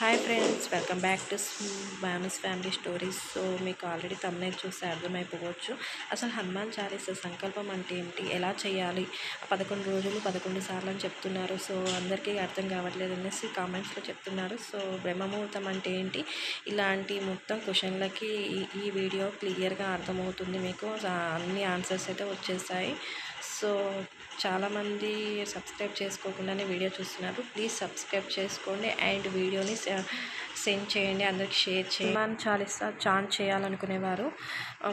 Hi friends welcome back to Banas family stories. So మీకు already తమ్నే చూస్తే అర్థమైపోవచ్చు. అసలు హనుమాన్ చాలీస సంకల్పం అంటే ఏంటి? ఎలా చేయాలి? పదకొండు రోజులు పదకొండు సార్లు అని చెప్తున్నారు. సో అందరికీ అర్థం కావట్లేదు అనేసి కామెంట్స్లో చెప్తున్నారు. సో బ్రహ్మముహూర్తం అంటే ఏంటి? ఇలాంటి మొత్తం క్వశ్చన్లకి ఈ- వీడియో క్లియర్గా అర్థమవుతుంది మీకు. అన్ని ఆన్సర్స్ అయితే వచ్చేసాయి సో చాలామంది సబ్స్క్రైబ్ చేసుకోకుండానే వీడియో చూస్తున్నారు. ప్లీజ్ సబ్స్క్రైబ్ చేసుకోండి అండ్ వీడియోని సెండ్ చేయండి అందరికి షేర్ చేయండి. హనుమాన్ చాలీసా చాంట్ చేయాలనుకునేవారు.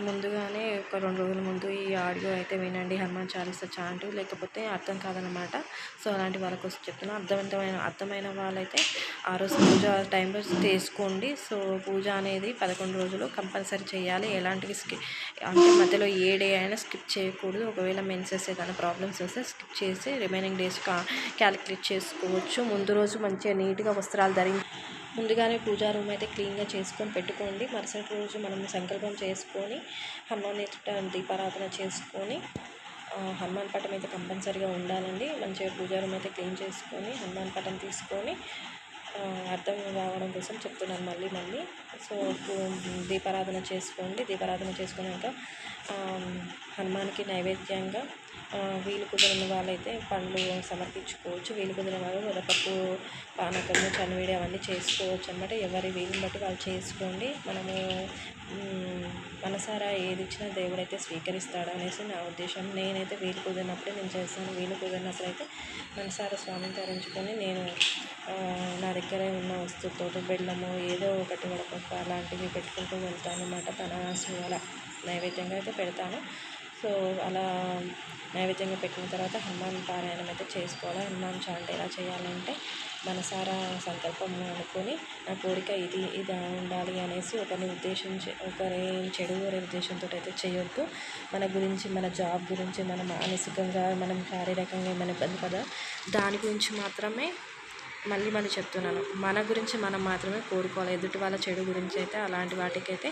ముందుగానే ఒక రెండు రోజుల ముందు ఈ ఆడియో అయితే వినండి హనుమాన్ చాలిస్తా చాంటు. లేకపోతే అర్థం కాదనమాట సో అలాంటి వాళ్ళ కోసం చెప్తున్నా. అర్థవంతమైన అర్థమైన వాళ్ళైతే ఆ రోజు పూజ టైంలో చేసుకోండి సో పూజ అనేది పదకొండు రోజులు కంపల్సరీ చేయాలి. ఎలాంటివి అంటే మధ్యలో ఏ డే అయినా స్కిప్ చేయకూడదు. ఒకవేళ మెన్సెస్ ఏదైనా ప్రాబ్లమ్స్ వస్తే స్కిప్ చేసి రిమైనింగ్ డేస్ కా క్యాలిక్యులేట్ చేసుకోవచ్చు. ముందు రోజు మంచిగా నీట్గా వస్త్రాలు ధరించి ముందుగానే పూజా రూమ్ అయితే క్లీన్గా చేసుకొని పెట్టుకోండి. మరుసటి రోజు మనం సంకల్పం చేసుకొని హనుమాన్ దీపారాధన చేసుకొని హనుమాన్ పటం అయితే కంపల్సరీగా ఉండాలండి. మంచిగా పూజా రూమ్ అయితే క్లీన్ చేసుకొని హనుమాన్ పటం తీసుకొని అర్థం కావడం కోసం చెప్తున్నాను మళ్ళీ మళ్ళీ. సో దీపారాధన చేసుకోండి దీపారాధన చేసుకున్నాక హనుమాన్కి నైవేద్యంగా వీలు కుదిరిన వాళ్ళైతే పండ్లు సమర్పించుకోవచ్చు. వీలు కుదిరిన వాళ్ళు వడపప్పు పానకము చనివిడి అవన్నీ చేసుకోవచ్చు అనమాట ఎవరి వీలుని బట్టి వాళ్ళు చేసుకోండి. మనము మనసారా ఏది ఇచ్చినా దేవుడైతే స్వీకరిస్తాడు అనేసి నా ఉద్దేశం. నేనైతే వీలు కుదిరినప్పుడే నేను చేస్తాను. వీలు కుదిరినప్పుడు అయితే మనసారా స్వామిని తరించుకొని నేను నా దగ్గర ఉన్న వస్తువుతో బెల్లము ఏదో ఒకటి వడపప్పు అలాంటివి పెట్టుకుంటూ వెళ్తాను అనమాట పనాసు అలా నైవేద్యంగా అయితే పెడతాను. సో అలా నైవేద్యంగా పెట్టిన తర్వాత హనుమాన్ పారాయణం అయితే చేసుకోవాలి? హనుమాన్ చాంట ఎలా చేయాలంటే మనసారా సంకల్పం అనుకొని నా కోరిక ఇది ఇది ఉండాలి అనేసి ఒకరిని ఉద్దేశించి ఒకరి చెడు కోరే ఉద్దేశంతో అయితే చేయొద్దు. మన గురించి మన జాబ్ గురించి మనం మానసికంగా మనం శారీరకంగా ఏమైనా ఇబ్బంది కదా దాని గురించి మాత్రమే మళ్ళీ మళ్ళీ చెప్తున్నాను. మన గురించి మనం మాత్రమే కోరుకోవాలి. ఎదుటి వాళ్ళ చెడు గురించి అయితే అలాంటి వాటికైతే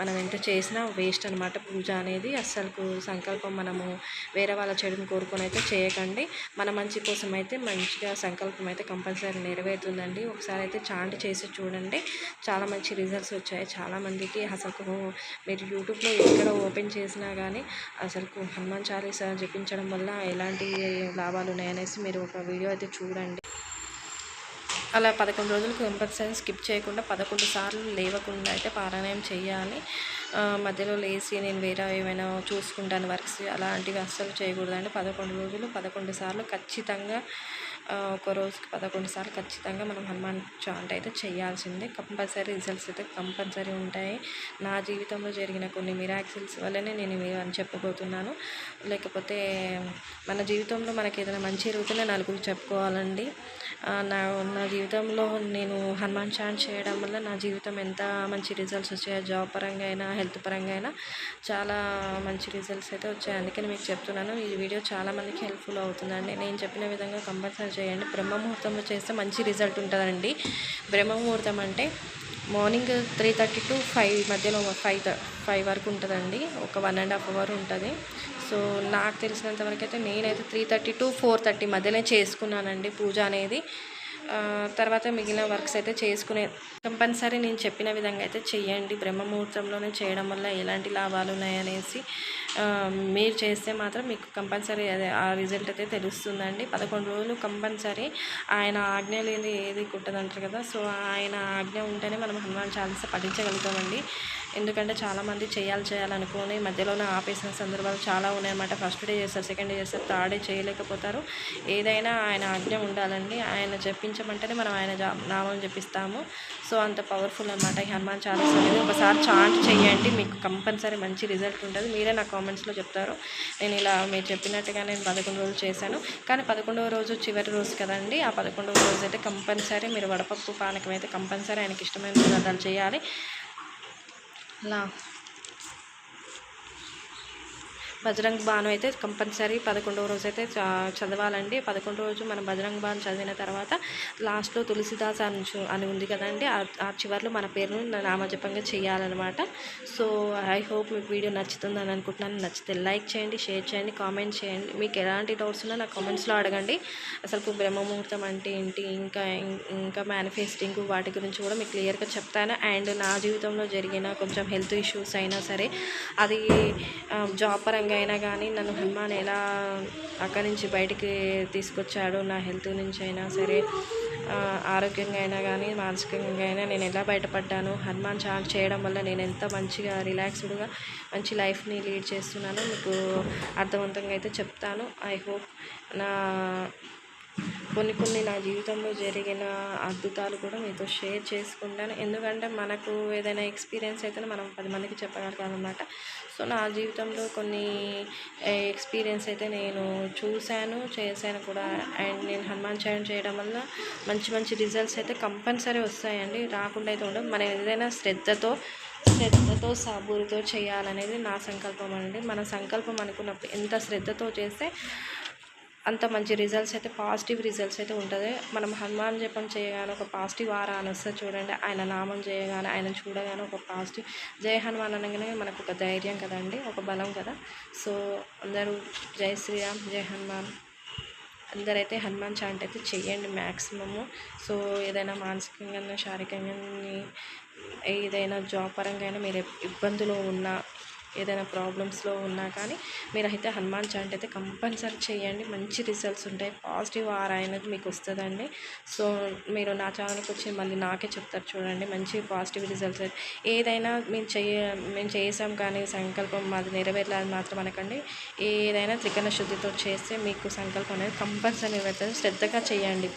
మనం ఎంత చేసినా వేస్ట్ అనమాట పూజ అనేది అస్సలు సంకల్పం మనము వేరే వాళ్ళ చెడుని కోరుకొని అయితే చేయకండి. మన మంచి కోసం అయితే మంచిగా సంకల్పం అయితే కంపల్సరీ నెరవేరుతుందండి. ఒకసారి అయితే చాంట్ చేసి చూడండి. చాలా మంచి రిజల్ట్స్ వచ్చాయి. చాలామందికి అసలు మీరు యూట్యూబ్లో ఎక్కడ ఓపెన్ చేసినా కానీ అసలు హనుమాన్ చాలీసా జపించడం వల్ల ఎలాంటి లాభాలు ఉన్నాయనేసి మీరు ఒక వీడియో అయితే చూడండి. అలా పదకొండు రోజులు కంపల్సరీ స్కిప్ చేయకుండా పదకొండు సార్లు లేవకుండా అయితే పారాయణం చేయాలి. మధ్యలో లేచి నేను వేరే ఏమైనా చూసుకుంటాను వర్క్స్ అలాంటివి అస్సలు చేయకూడదండి. పదకొండు రోజులు పదకొండు సార్లు ఖచ్చితంగా ఒక రోజుకి పదకొండు సార్లు ఖచ్చితంగా మనం హనుమాన్ చాంట్ అయితే చేయాల్సిందే. కంపల్సరీ రిజల్ట్స్ అయితే కంపల్సరీ ఉంటాయి. నా జీవితంలో జరిగిన కొన్ని మిరాక్సిల్స్ వల్లనే నేను ఇవి అని చెప్పబోతున్నాను. లేకపోతే మన జీవితంలో మనకి ఏదైనా మంచి రోజునే నలుగురు చెప్పుకోవాలండి. నా నా జీవితంలో నేను హనుమాన్ చాంట్ చేయడం వల్ల నా జీవితం ఎంత మంచి రిజల్ట్స్ వచ్చాయో జాబ్ పరంగా అయినా హెల్త్ పరంగా అయినా చాలా మంచి రిజల్ట్స్ అయితే వచ్చాయి. అందుకని మీకు చెప్తున్నాను ఈ వీడియో చాలా మందికి హెల్ప్ఫుల్ అవుతుందండి. నేను చెప్పిన విధంగా కంపల్సరీ చేయండి. బ్రహ్మముహూర్తంలో చేస్తే మంచి రిజల్ట్ ఉంటుందండి. బ్రహ్మ ముహూర్తం అంటే morning three thirty to five మధ్యలో ఫైవ్ ఫైవ్ వరకు ఉంటుందండి. ఒక వన్ అండ్ హాఫ్ అవర్ ఉంటుంది. సో నాకు తెలిసినంత వరకు అయితే నేనైతే three thirty to four thirty మధ్యలో చేసుకున్నానండి పూజ అనేది. తర్వాత మిగిలిన వర్క్స్ అయితే చేసుకునే కంపల్సరీ నేను చెప్పిన విధంగా అయితే చేయండి బ్రహ్మముహూర్తంలోనే చేయడం వల్ల ఎలాంటి లాభాలు ఉన్నాయనేసి మీరు చేస్తే మాత్రం మీకు కంపల్సరీ అదే ఆ రిజల్ట్ అయితే తెలుస్తుందండి. పదకొండు రోజులు కంపల్సరీ ఆయన ఆజ్ఞ లేని ఏది కుట్టదంటారు కదా సో ఆయన ఆజ్ఞ ఉంటేనే మనం హనుమాన్ చాలీస పఠించగలుగుతామండి. ఎందుకంటే చాలామంది చేయాలి చేయాలనుకుని మధ్యలోనే ఆపేసిన సందర్భాలు చాలా ఉన్నాయన్నమాట. ఫస్ట్ డే చేస్తారు సెకండ్ డే చేస్తారు థర్డ్ డే చేయలేకపోతారు. ఏదైనా ఆయన ఆజ్ఞ ఉండాలండి. ఆయన చెప్పించమంటేనే మనం ఆయన నామం జపిస్తాము. సో అంత పవర్ఫుల్ అనమాట ఈ హనుమాన్ చాలీసా అనేది. ఒకసారి చాంట్ చేయండి మీకు కంపల్సరీ మంచి రిజల్ట్ ఉంటుంది. మీరే నా కామెంట్స్లో చెప్తారు. నేను ఇలా మీరు చెప్పినట్టుగా నేను పదకొండు రోజులు చేశాను. కానీ పదకొండవ రోజు చివరి రోజు కదండి ఆ పదకొండవ రోజు అయితే కంపల్సరీ మీరు వడపప్పు పానకం అయితే కంపల్సరీ ఆయనకి ఇష్టమైన పదార్థాలు చేయాలి. అలా బజరంగ్ బాను అయితే కంపల్సరీ పదకొండవ రోజు అయితే చదవాలండి. పదకొండవ రోజు మనం బజరంగ్ బాను చదివిన తర్వాత లాస్ట్లో తులసిదాస్ అని అని ఉంది కదండి. ఆ- ఆ చివరిలో మన పేరును నామజపంగా చేయాలన్నమాట సో ఐ హోప్ మీకు వీడియో నచ్చుతుందని అనుకుంటున్నాను. నచ్చితే లైక్ చేయండి షేర్ చేయండి కామెంట్ చేయండి. మీకు ఎలాంటి డౌట్స్ ఉన్నా నా కామెంట్స్లో అడగండి. అసలు బ్రహ్మముహూర్తం అంటే ఏంటి? ఇంకా ఇంకా మేనిఫెస్టింగ్ వాటి గురించి కూడా మీకు క్లియర్గా చెప్తాను. అండ్ నా జీవితంలో జరిగిన కొంచెం హెల్త్ ఇష్యూస్ అయినా సరే అది జాబ్ పరంగా అయినా కానీ నన్ను హనుమాన్ ఎలా అక్కడి నుంచి బయటికి తీసుకొచ్చాడు నా హెల్త్ నుంచి అయినా సరే ఆరోగ్యంగా అయినా కానీ మానసికంగా అయినా నేను ఎలా బయటపడ్డాను హనుమాన్ చాట్ చేయడం వల్ల నేను ఎంత మంచిగా రిలాక్స్డ్గా మంచి లైఫ్ని లీడ్ చేస్తున్నానో మీకు అర్థవంతంగా అయితే చెప్తాను. ఐ హోప్ నా కొన్ని కొన్ని నా జీవితంలో జరిగిన అద్భుతాలు కూడా మీతో షేర్ చేసుకుంటాను. ఎందుకంటే మనకు ఏదైనా ఎక్స్పీరియన్స్ అయితే మనం పది మందికి చెప్పగలగాలన్నమాట. సో నా జీవితంలో కొన్ని ఎక్స్పీరియన్స్ అయితే నేను చూశాను చేశాను కూడా. అండ్ నేను హనుమాన్ చాయం చేయడం వల్ల మంచి మంచి రిజల్ట్స్ అయితే కంపల్సరీ వస్తాయండి. రాకుండా అయితే ఉండవు. మనం ఏదైనా శ్రద్ధతో శ్రద్ధతో సాబూరుతో చేయాలనేది నా సంకల్పం అండి. మన సంకల్పం అనుకున్నప్పుడు ఎంత శ్రద్ధతో చేస్తే అంత మంచి రిజల్ట్స్ అయితే పాజిటివ్ రిజల్ట్స్ అయితే ఉంటుంది. మనం హనుమాన్ జపం చేయగానే ఒక పాజిటివ్ ఆరా అని వస్తుంది చూడండి. ఆయన నామం చేయగానే ఆయన చూడగానే ఒక పాజిటివ్ జై హనుమాన్ అనగానే మనకు ఒక ధైర్యం కదండి ఒక బలం కదా. సో అందరూ జై శ్రీరామ్ జై హనుమాన్. అందరైతే హనుమాన్ చాంట్ అయితే చేయండి మ్యాక్సిమము సో ఏదైనా మానసికంగా శారీరకంగా ఏదైనా జాబ్ పరంగా అయినా మీరు ఇబ్బందులు ఉన్నా ఏదైనా ప్రాబ్లమ్స్లో ఉన్నా కానీ మీరైతే హనుమాన్ చాంట్ అయితే కంపల్సరీ చేయండి. మంచి రిజల్ట్స్ ఉంటాయి. పాజిటివ్ ఆర్ అనేది మీకు వస్తుందండి. సో మీరు నా ఛానల్కి వచ్చి మళ్ళీ నాకే చెప్తారు చూడండి. మంచి పాజిటివ్ రిజల్ట్స్ ఏదైనా మేము చేయ మేము చేసాం కానీ సంకల్పం మాది నెరవేరాలని మాత్రం అనకండి. ఏదైనా త్రికరణ శుద్ధితో చేస్తే మీకు సంకల్పం అనేది కంపల్సరీ నెరవేరుతుంది. శ్రద్ధగా చేయండి.